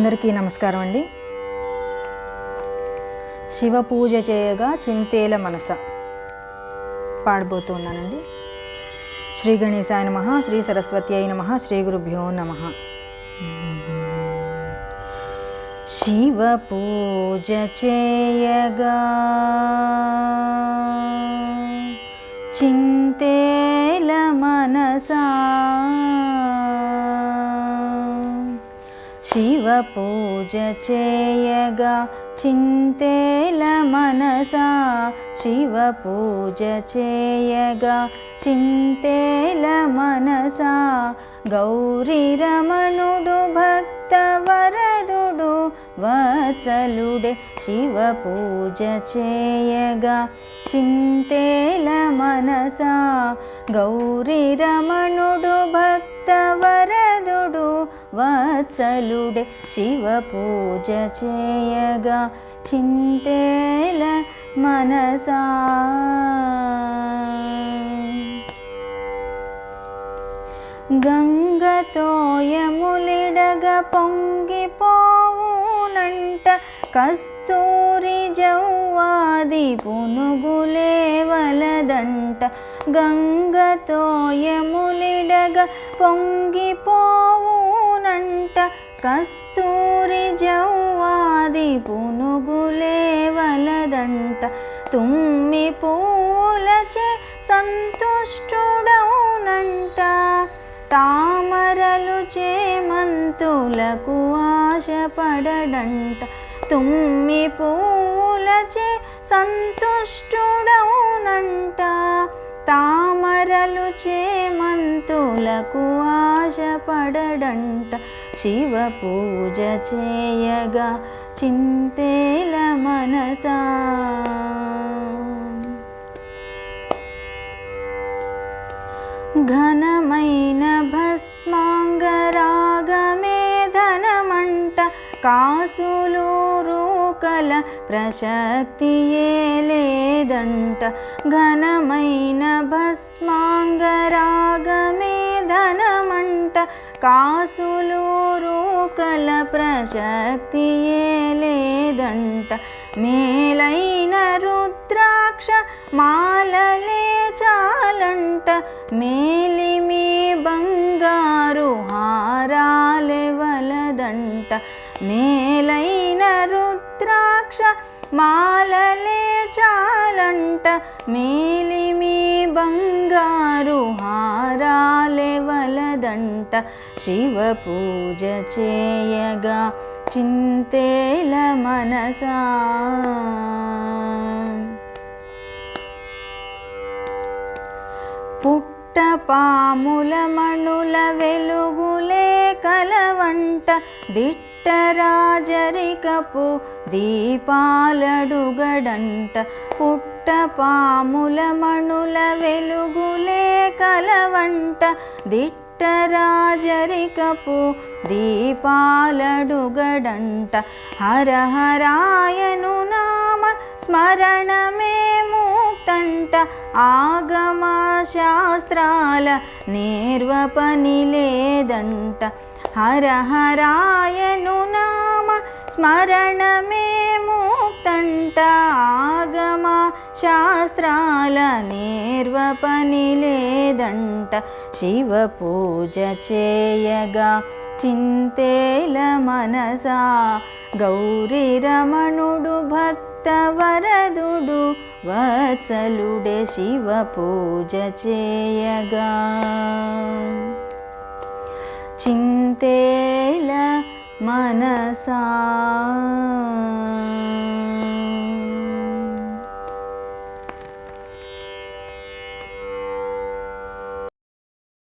అందరికీ నమస్కారం అండి. శివ పూజ చేయగా చింతేల మనస పాడబోతున్నానండి. శ్రీ గణేశాయ నమ శ్రీ సరస్వతి అయి నమ శ్రీ గురుభ్యో నమ. శివ పూజ చేయగా చింతేల మనసా శివ పూజ చేయగా చింతేల మనసా. శివ పూజ చేయగా చింతేల మనసా. గౌరీ రమణుడు భక్త వరదుడు వత్సలుడే. శివ పూజ చేయగా చింతేల మనసా. గౌరీ రమణుడు భక్త వత్సలుడే శివ పూజ చేయగా చింతేల మనసా. గంగతోయములిడగ పొంగిపోవునంట కస్తూరి జౌవాది పునుగులే వలదంట పొంగిపోవు పొంగిపోవునంట కస్తూరి జౌవాది పునుగులేవలదంట తుమ్మి పూలచే సంతుష్టుడవునంట. తామరలు చేమంతులకు ఆశపడడంట. తుమ్మి పూలచే సంతుష్టుడవునంట. తామరలు చేమంతులకు ఆశపడడంట. శివ పూజ చేయగా చింతేల మనసా. ఘనమైన భస్మాంగరాగమే ధనమంట కాసులూరుకల ప్రశక్తియే లేదంట. ఘనమైన భస్మాంగరాగమే ధనమంట. కాసులూరుకల ప్రశక్తియే లేదంట. మేలైన రుద్రాక్ష మాలలే చాలంట. మేలిమి బంగారు హారాలే వలదంట. మేలైన రుద్రాక్ష మాలలే చాలంట మేలిమి బంగారు హారాలే వలదంట. శివ పూజ చేయగా చింతేల మనసా. పుట్టపాముల మణుల వెలుగులే కలవంట పుట్టరాజరికపు దీపాలడుగడంట. పుట్ట పాముల మణుల వెలుగులే కలవంట. దిట్టరాజరికపు దీపాలడుగడంట. హరహరాయను నామ స్మరణమే వెంట ఆగమ శాస్త్రాల నేర్వపని లేదంట హరహరాయను నామ స్మరణమే ముక్తంట. ఆగమ శాస్త్రాల నిర్వపని లేదంట శివ పూజ చేయగా చింతేల మనసా. గౌరీ రమణుడు భక్త వరదుడు వత్సలుడే శివ పూజ చేయగా. చింతేల మనసా.